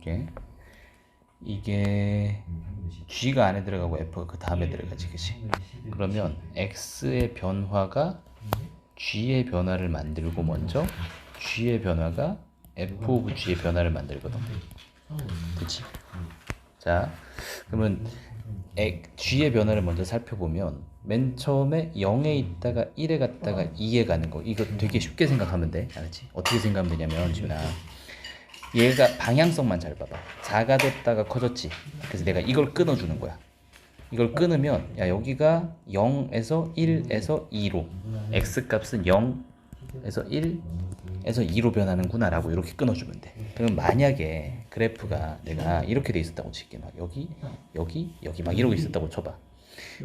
볼게. 이게 g가 안에 들어가고 f가 그 다음에 들어가지, 그치? 그러면 x의 변화가 g의 변화를 만들고 먼저 g의 변화가 f 오브 g의 변화를 만들거든. 그치? 자, 그러면 액- g의 변화를 먼저 살펴보면 맨 처음에 0에 있다가 1에 갔다가 2에 가는 거 이거 되게 쉽게 생각하면 돼 알았지? 어떻게 생각하면 되냐면 지훈아 얘가 방향성만 잘 봐봐. 작아 졌다가 커졌지. 그래서 내가 이걸 끊어주는 거야. 이걸 끊으면 야 여기가 0에서 1에서 2로. X 값은 0에서 1에서 2로 변하는구나 라고 이렇게 끊어주면 돼. 그럼 만약에 그래프가 내가 이렇게 돼 있었다고 칠게. 막 여기 여기 여기 막 이러고 있었다고 쳐봐.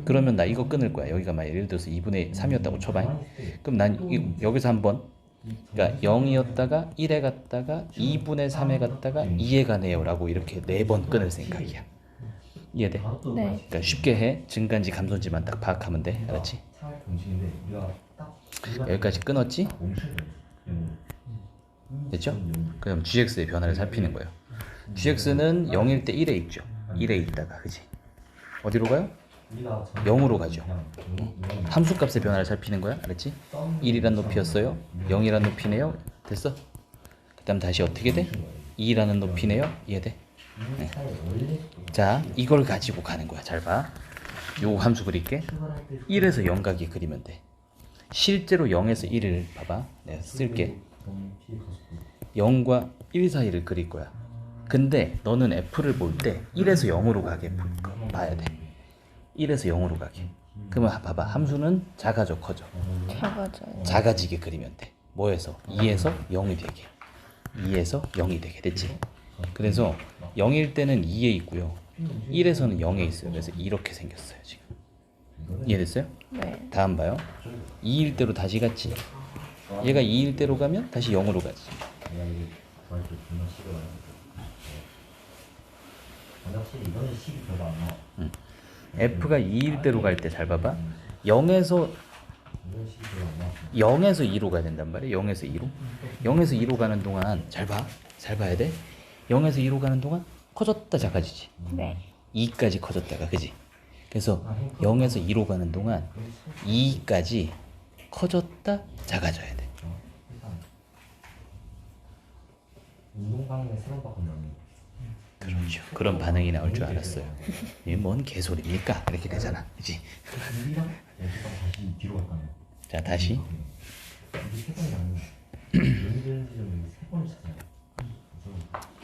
그러면 나 이거 끊을 거야. 여기가 막 예를 들어서 2분의 3이었다고 쳐봐. 그럼 난 이- 여기서 한번 그러니까 0이었다가 1에 갔다가 2분의 3에 갔다가 2에 가네요 라고 이렇게 네 번 끊을 생각이야 이해돼? 네. 그러니까 쉽게 해 증가인지 감소인지만 딱 파악하면 돼 알았지? 여기까지 끊었지? 돼. 됐죠? 그럼 gx의 변화를 살피는 거예요 gx는 0일 때 1에 있죠 1에 있다가 그지? 어디로 가요? 우리가 0으로 가죠. 함수값의 변화를 살피는 거야? 알았지? 1이란 높이였어요. 0이란 높이네요. 됐어? 그 다음 다시 어떻게 돼? 2라는 높이네요. 이해돼? 네. 자 이걸 가지고 가는 거야. 잘 봐. 요 함수 그릴게. 1에서 0 가기 그리면 돼. 실제로 0에서 1을 봐봐. 내가 쓸게. 0과 1 사이를 그릴 거야. 근데 너는 f를 볼 때 1에서 0으로 가게 봐야 돼 1에서 0으로 가게. 그러면 봐봐. 함수는 작아져 커져. 작아져요. 작아지게 그리면 돼. 뭐에서? 2에서 0이 되게. 2에서 0이 되게. 됐지? 그래서 0일 때는 2에 있고요. 1에서는 0에 있어요. 그래서 이렇게 생겼어요 지금. 이해됐어요? 네. 다음 봐요. 2일 대로 다시 갔지? 얘가 2일 대로 가면 다시 0으로 가지. 내 f가 2일 대로 갈 때 잘 봐봐. 0에서 이건 식이 별로 안 나와. 0에서 2로 가야 된단 말이야. 0에서 2로. 0에서 2로 가는 동안 잘 봐 잘 봐야 돼. 0에서 2로 가는 동안 커졌다 작아지지. 네. 2까지 커졌다가 그지? 그래서 0에서 2로 가는 동안 2까지 커졌다 작아져야 돼. 운동방에 새로 바꾼다는 그렇죠. 그런 반응이 나올 줄 알았어요. 이게 뭔 개소리입니까? 이렇게 되잖아. 그지. 자 다시.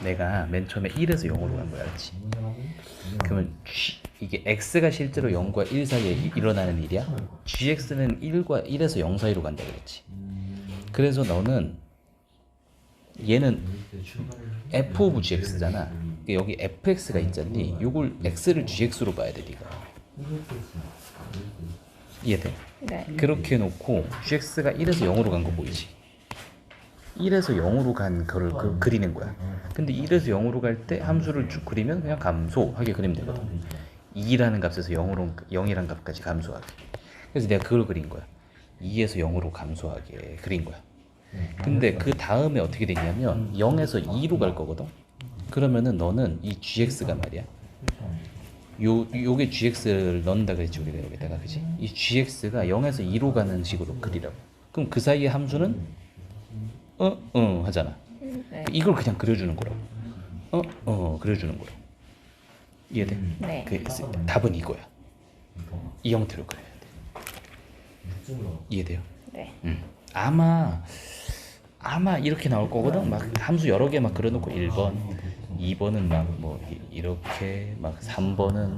내가 맨 처음에 1에서 0으로 간 거야 그렇지? 그러면 G, 이게 x가 실제로 0과 1 사이에 이- 일어나는 일이야? Gx는 1과 1에서 0 사이로 간다 그랬지. 그래서 너는 얘는 f 오브 gx잖아 여기 fx가 있잖니. 요걸 x를 gx로 봐야 돼 네가. 이해돼? 네. 그렇게 놓고 gx가 1에서 0으로 간 거 보이지? 1에서 0으로 간 거를 그, 그리는 거야. 근데 1에서 0으로 갈 때 함수를 쭉 그리면 그냥 감소하게 그리면 되거든. 2라는 값에서 0으로 0이라는 값까지 감소하게. 그래서 내가 그걸 그린 거야. 2에서 0으로 감소하게 그린 거야. 근데 그 다음에 어떻게 되냐면 0에서 2로 갈 거거든 그러면은 너는 이 gx가 말이야 요 요게 gx를 넣는다 그랬지 우리가 여기다가 그지? 이 gx가 0에서 2로 가는 식으로 그리라고. 그럼 그 사이의 함수는 어, 어 하잖아. 네. 이걸 그냥 그려주는 거라고. 어, 어 그려주는 거라고. 이해돼? 네. 그 답은 이거야. 이 형태로 그려야 돼. 이해돼요? 네. 음. 아마 아마 이렇게 나올 거거든. 막 함수 여러 개 막 그려놓고 1번, 2번은 막 뭐 이렇게 막 3번은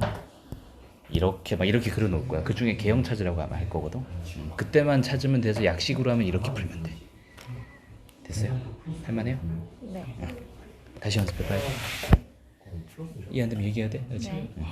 이렇게 막 이렇게 그려 놓을 거야. 그 중에 개형 찾으라고 아마 할 거거든. 음. 그때만 찾으면 돼서 약식으로 하면 이렇게 풀면 돼. 됐어요? 할만해요? 네. 다시 연습해봐요. 이해 안 되면 얘기해야 돼. 그렇지? 네. 응.